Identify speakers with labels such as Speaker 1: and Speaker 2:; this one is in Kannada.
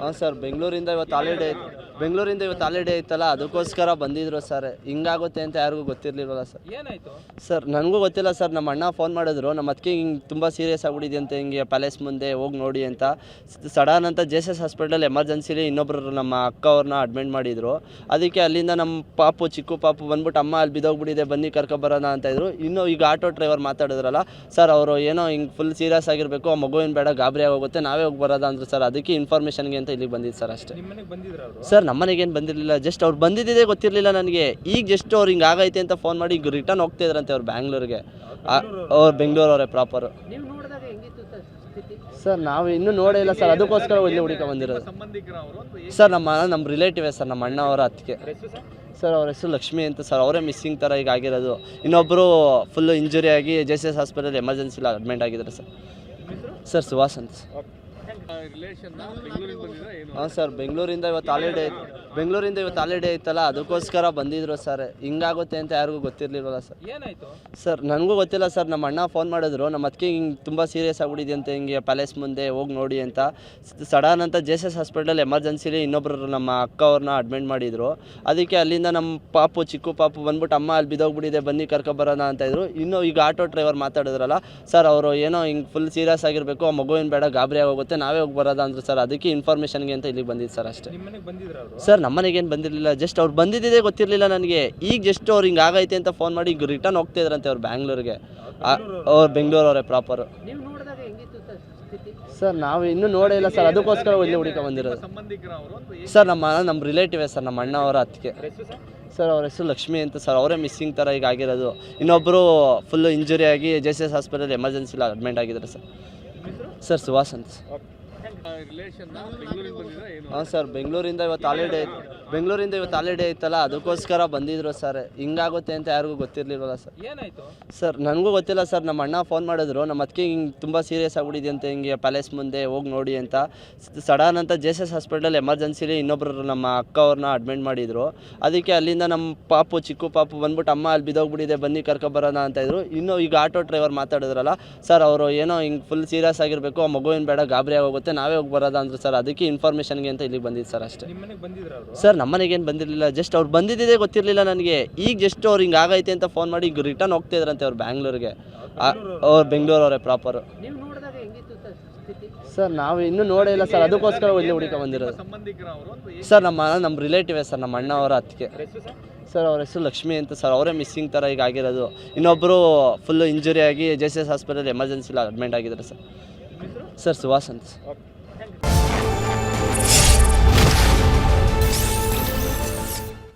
Speaker 1: ಹಾಂ ಸರ್ ಬೆಂಗಳೂರಿಂದ ಇವತ್ತು ಹಾಲಿಡೇ ಬೆಂಗಳೂರಿಂದ ಇವತ್ತು ಹಾಲಿಡೇ ಇತ್ತಲ್ಲ ಅದಕ್ಕೋಸ್ಕರ ಬಂದಿದ್ರು ಸರ್. ಹಿಂಗಾಗುತ್ತೆ ಅಂತ ಯಾರಿಗೂ ಗೊತ್ತಿರಲಿಲ್ವಲ್ಲ ಸರ್.
Speaker 2: ಏನಾಯ್ತು?
Speaker 1: ಸರ್ ನನಗೂ ಗೊತ್ತಿಲ್ಲ ಸರ್. ನಮ್ಮ ಅಣ್ಣ ಫೋನ್ ಮಾಡಿದ್ರು ನಮ್ಮ ಅದಕ್ಕೆ ಹಿಂಗೆ ತುಂಬ ಸೀರಿಯಸ್ ಆಗ್ಬಿಟ್ಟಿದೆ ಅಂತ ಹಿಂಗೆ ಪ್ಯಾಲೇಸ್ ಮುಂದೆ ಹೋಗಿ ನೋಡಿ ಅಂತ. ಸಡನ್ ಅಂತ ಜೆ ಎಸ್ ಎಸ್ ಹಾಸ್ಪಿಟಲ್ ಎಮರ್ಜೆನ್ಸಿಲಿ ಇನ್ನೊಬ್ಬರು ನಮ್ಮ ಅಕ್ಕ ಅವ್ರನ್ನ ಅಡ್ಮಿಟ್ ಮಾಡಿದ್ರು. ಅದಕ್ಕೆ ಅಲ್ಲಿಂದ ನಮ್ಮ ಪಾಪು ಚಿಕ್ಕು ಪಾಪು ಬಂದ್ಬಿಟ್ಟು ಅಮ್ಮ ಅಲ್ಲಿ ಬಿದ್ದೋಗ್ಬಿಟ್ಟಿದೆ ಬನ್ನಿ ಕರ್ಕೊಬರೋಣ ಅಂತ ಇದ್ರು. ಇನ್ನೂ ಈಗ ಆಟೋ ಡ್ರೈವರ್ ಮಾತಾಡಿದ್ರಲ್ಲ ಸರ್ ಅವರು ಏನೋ ಹಿಂಗೆ ಫುಲ್ ಸೀರಿಯಸ್ ಆಗಿರಬೇಕು ಆ ಮಗುವಿನ ಬೇಡ ಗಾಬರಿ ಆಗೋಗುತ್ತೆ ನಾವೇ ಹೋಗಿ ಬರೋದ ಅಂದ್ರೆ ಸರ್ ಅದಕ್ಕೆ ಇನ್ಫಾರ್ಮೇಷನ್ಗೆ ಅಂತ ಇಲ್ಲಿಗೆ ಬಂದಿದ್ದು ಸರ್ ಅಷ್ಟೇ.
Speaker 2: ನಿಮ್ಮ ಮನೆಗೆ ಅವರು?
Speaker 1: ಸರ್ ನಮ್ಮ ಮನೆಗೇನು ಬಂದಿರಲಿಲ್ಲ ಜಸ್ಟ್ ಅವ್ರು ಬಂದಿದ್ದೇ ಗೊತ್ತಿರಲಿಲ್ಲ ನನಗೆ. ಈಗ ಜಸ್ಟ್ ಅವ್ರು ಹಿಂಗೆ ಆಗೈತೆ ಅಂತ ಫೋನ್ ಮಾಡಿ ಈಗ ರಿಟರ್ನ್ ಹೋಗ್ತಾ ಇದ್ರಂತೆ ಅವ್ರು ಬ್ಯಾಂಗ್ಳೂರಿಗೆ. ಅವ್ರು ಬೆಂಗಳೂರವರೇ ಪ್ರಾಪರು
Speaker 3: ನೀವು ನೋಡಿದಾಗ ಹೆಂಗಿತ್ತು ಸರ್ ಸ್ಥಿತಿ?
Speaker 1: ಸರ್ ನಾವು ಇನ್ನೂ ನೋಡೇ ಇಲ್ಲ ಸರ್ ಅದಕ್ಕೋಸ್ಕರ ಇಲ್ಲಿ ಹುಡುಕ ಬಂದಿರೋದು.
Speaker 2: ಸಂಬಂಧಿಕರ ಅವರು
Speaker 1: ಸರ್ ನಮ್ಮ ನಮ್ಮ ರಿಲೇಟಿವ್ ಸರ್ ನಮ್ಮ ಅಣ್ಣ ಅವರ ಅತ್ತಿಗೆ.
Speaker 2: ಸರ್?
Speaker 1: ಸರ್ ಅವ್ರ ಹೆಸರು ಲಕ್ಷ್ಮಿ ಅಂತ ಸರ್ ಅವರೇ ಮಿಸ್ಸಿಂಗ್ ಥರ ಈಗ ಆಗಿರೋದು. ಇನ್ನೊಬ್ಬರು ಫುಲ್ಲು ಇಂಜುರಿ ಆಗಿ ಜೆ ಸಿ ಎಸ್ ಹಾಸ್ಪಿಟಲ್ ಎಮರ್ಜೆನ್ಸಿಲಿ ಅಡ್ಮಿಟ್ ಆಗಿದ್ದಾರೆ ಸರ್. ಸರ್ ಸುಹಾಸ್ ಅಂತ
Speaker 2: ಏನು
Speaker 1: ಹಾಂ ಸರ್ ಬೆಂಗಳೂರಿಂದ ಇವತ್ತು ಹಾಲಿಡೇ ಬೆಂಗಳೂರಿಂದ ಇವತ್ತು ಹಾಲಿಡೇ ಇತ್ತಲ್ಲ ಅದಕ್ಕೋಸ್ಕರ ಬಂದಿದ್ರು ಸರ್ ಹಿಂಗಾಗುತ್ತೆ ಅಂತ ಯಾರಿಗೂ ಗೊತ್ತಿರಲಿಲ್ವಲ್ಲ ಸರ್
Speaker 2: ಏನಾಯ್ತು?
Speaker 1: ಸರ್ ನನಗೂ ಗೊತ್ತಿಲ್ಲ ಸರ್ ನಮ್ಮ ಅಣ್ಣ ಫೋನ್ ಮಾಡಿದ್ರು. ನಮ್ಮ ಅದಕ್ಕೆ ಹಿಂಗೆ ತುಂಬ ಸೀರಿಯಸ್ ಆಗ್ಬಿಟ್ಟಿದೆ ಅಂತ ಹಿಂಗೆ ಪ್ಯಾಲೇಸ್ ಮುಂದೆ ಹೋಗಿ ನೋಡಿ ಅಂತ. ಸಡನ್ ಅಂತ ಜೆ ಎಸ್ ಎಸ್ ಹಾಸ್ಪಿಟಲ್ ಎಮರ್ಜೆನ್ಸಿಲಿ ಇನ್ನೊಬ್ಬರು ನಮ್ಮ ಅಕ್ಕ ಅವ್ರನ್ನ ಅಡ್ಮಿಟ್ ಮಾಡಿದರು. ಅದಕ್ಕೆ ಅಲ್ಲಿಂದ ನಮ್ಮ ಪಾಪು ಚಿಕ್ಕು ಪಾಪು ಬಂದ್ಬಿಟ್ಟು ಅಮ್ಮ ಅಲ್ಲಿ ಬಿದ್ದೋಗ್ಬಿಟ್ಟಿದೆ ಬನ್ನಿ ಕರ್ಕೊಬರೋಣ ಅಂತ ಇದ್ರು. ಇನ್ನು ಈಗ ಆಟೋ ಡ್ರೈವರ್ ಮಾತಾಡಿದ್ರಲ್ಲ ಸರ್ ಅವರು ಏನೋ ಹಿಂಗೆ ಫುಲ್ ಸೀರಿಯಸ್ ಆಗಿರಬೇಕು ಆ ಮಗುವಿನ ಬೇಡ ಗಾಬರಿ ಆಗೋಗುತ್ತೆ ನಾವೇ ಹೋಗಿ ಬರೋದ? ಅಂದರು ಸರ್ ಅದಕ್ಕೆ ಇನ್ಫಾರ್ಮೇಷನ್ಗೆ ಅಂತ ಇಲ್ಲಿಗೆ ಬಂದಿದ್ದು ಸರ್ ಅಷ್ಟೇ. ಸರ್ ನಮ್ಮ ಮನೆಗೇನು ಬಂದಿರಲಿಲ್ಲ ಜಸ್ಟ್ ಅವ್ರು ಬಂದಿದ್ದೇ ಗೊತ್ತಿರಲಿಲ್ಲ ನನಗೆ. ಈಗ ಜಸ್ಟ್ ಅವ್ರು ಹಿಂಗೆ ಆಗೈತೆ ಅಂತ ಫೋನ್ ಮಾಡಿ ಈಗ ರಿಟರ್ನ್ ಹೋಗ್ತಾ ಇದ್ರಂತೆ ಅವ್ರು ಬ್ಯಾಂಗ್ಳೂರಿಗೆ. ಅವ್ರು ಬೆಂಗಳೂರವರೇ ಪ್ರಾಪರು
Speaker 3: ನೀವು ನೋಡಿದಾಗ ಹೆಂಗಿತ್ತು ಸರ್ ಸ್ಥಿತಿ?
Speaker 1: ಸರ್ ನಾವು ಇನ್ನೂ ನೋಡೇ ಇಲ್ಲ ಸರ್ ಅದಕ್ಕೋಸ್ಕರ ಇಲ್ಲಿ ಹುಡುಕ ಬಂದಿರೋದು.
Speaker 2: ಸಂಬಂಧಿಕರ ಅವರು
Speaker 1: ಸರ್ ನಮ್ಮ ನಮ್ಮ ರಿಲೇಟಿವೇ ಸರ್ ನಮ್ಮ ಅಣ್ಣ ಅವರ ಅತ್ತಿಗೆ.
Speaker 2: ಸರ್
Speaker 1: ಸರ್ ಅವ್ರ ಹೆಸರು ಲಕ್ಷ್ಮಿ ಅಂತ ಸರ್ ಅವರೇ ಮಿಸ್ಸಿಂಗ್ ಥರ ಈಗ ಆಗಿರೋದು. ಇನ್ನೊಬ್ಬರು ಫುಲ್ಲು ಇಂಜುರಿ ಆಗಿ ಜೆ ಸಿ ಎಸ್ ಹಾಸ್ಪಿಟಲ್ ಎಮರ್ಜೆನ್ಸಿಲಿ ಅಡ್ಮಿಟ್ ಆಗಿದ್ದಾರೆ ಸರ್. ಸರ್ ಸುಹಾಸ್ ಅಂತ
Speaker 2: ಏನು
Speaker 1: ಹಾಂ ಸರ್ ಬೆಂಗಳೂರಿಂದ ಇವತ್ತು ಹಾಲಿಡೇ ಬೆಂಗಳೂರಿಂದ ಇವತ್ತು ಹಾಲಿಡೇ ಇತ್ತಲ್ಲ ಅದಕ್ಕೋಸ್ಕರ ಬಂದಿದ್ರು ಸರ್. ಹಿಂಗಾಗುತ್ತೆ ಅಂತ ಯಾರಿಗೂ ಗೊತ್ತಿರಲಿಲ್ವಲ್ಲ ಸರ್.
Speaker 2: ಏನಾಯ್ತು?
Speaker 1: ಸರ್ ನನಗೂ ಗೊತ್ತಿಲ್ಲ ಸರ್. ನಮ್ಮ ಅಣ್ಣ ಫೋನ್ ಮಾಡಿದ್ರು. ನಮ್ಮ ಅದಕ್ಕೆ ಹಿಂಗೆ ತುಂಬ ಸೀರಿಯಸ್ ಆಗ್ಬಿಟ್ಟಿದೆ ಅಂತ ಹಿಂಗೆ ಪ್ಯಾಲೇಸ್ ಮುಂದೆ ಹೋಗಿ ನೋಡಿ ಅಂತ. ಸಡನ್ ಅಂತ ಜೆ ಎಸ್ ಎಸ್ ಹಾಸ್ಪಿಟಲ್ ಎಮರ್ಜೆನ್ಸಿಲಿ ಇನ್ನೊಬ್ಬರು ನಮ್ಮ ಅಕ್ಕ ಅವ್ರನ್ನ ಅಡ್ಮಿಟ್ ಮಾಡಿದ್ರು. ಅದಕ್ಕೆ ಅಲ್ಲಿಂದ ನಮ್ಮ ಪಾಪು ಚಿಕ್ಕು ಪಾಪು ಬಂದ್ಬಿಟ್ಟು ಅಮ್ಮ ಅಲ್ಲಿ ಬಿದ್ದೋಗ್ಬಿಟ್ಟಿದೆ ಬನ್ನಿ ಕರ್ಕೊಬರೋಣ ಅಂತ ಇದ್ರು. ಇನ್ನು ಈಗ ಆಟೋ ಡ್ರೈವರ್ ಮಾತಾಡಿದ್ರಲ್ಲ ಸರ್ ಅವರು ಏನೋ ಹಿಂಗೆ ಫುಲ್ ಸೀರಿಯಸ್ ಆಗಿರಬೇಕು ಆ ಮಗುವಿನ ಬೇಡ ಗಾಬರಿ ಆಗೋಗುತ್ತೆ ನಾವೇ ಹೋಗಿ ಬರೋದ ಅಂದ್ರೆ ಸರ್ ಅದಕ್ಕೆ ಇನ್ಫಾರ್ಮೇಷನ್ಗೆ ಅಂತ ಇಲ್ಲಿಗೆ ಬಂದಿದ್ದು ಸರ್ ಅಷ್ಟೇ.
Speaker 2: ನಿಮ್ಮ ಮನೆಗೆ ಅವರು?
Speaker 1: ಸರ್ ನಮ್ಮ ಮನೆಗೇನು ಬಂದಿರಲಿಲ್ಲ ಜಸ್ಟ್ ಅವ್ರು ಬಂದಿದ್ದೇ ಗೊತ್ತಿರಲಿಲ್ಲ ನನಗೆ. ಈಗ ಜಸ್ಟ್ ಅವ್ರು ಹಿಂಗೆ ಆಗೈತೆ ಅಂತ ಫೋನ್ ಮಾಡಿ ಈಗ ರಿಟರ್ನ್ ಹೋಗ್ತಾ ಇದ್ರಂತೆ ಅವ್ರು ಬ್ಯಾಂಗ್ಳೂರಿಗೆ. ಅವ್ರು ಬೆಂಗಳೂರವರೇ ಪ್ರಾಪರು
Speaker 3: ನೀವು ನೋಡಿದಾಗ ಹೆಂಗಿತ್ತು ಸರ್ ಸ್ಥಿತಿ?
Speaker 1: ಸರ್ ನಾವು ಇನ್ನೂ ನೋಡೇ ಇಲ್ಲ ಸರ್ ಅದಕ್ಕೋಸ್ಕರ ಇಲ್ಲಿ ಹುಡುಕ ಬಂದಿರೋದು.
Speaker 2: ಸಂಬಂಧಿಕರ ಅವರು
Speaker 1: ಸರ್ ನಮ್ಮ ನಮ್ಮ ರಿಲೇಟಿವೇ ಸರ್ ನಮ್ಮ ಅಣ್ಣ ಅವರ ಅತ್ತಿಗೆ.
Speaker 2: ಸರ್?
Speaker 1: ಸರ್ ಅವ್ರ ಹೆಸರು ಲಕ್ಷ್ಮಿ ಅಂತ ಸರ್ ಅವರೇ ಮಿಸ್ಸಿಂಗ್ ಥರ ಈಗ ಆಗಿರೋದು. ಇನ್ನೊಬ್ಬರು ಫುಲ್ಲು ಇಂಜುರಿ ಆಗಿ ಜೆ ಸಿ ಎಸ್ ಹಾಸ್ಪಿಟಲ್ ಎಮರ್ಜೆನ್ಸಿಲಿ ಅಡ್ಮಿಟ್ ಆಗಿದ್ದಾರೆ ಸರ್. ಸರ್ ಸುಹಾಸ್ ಅಂತ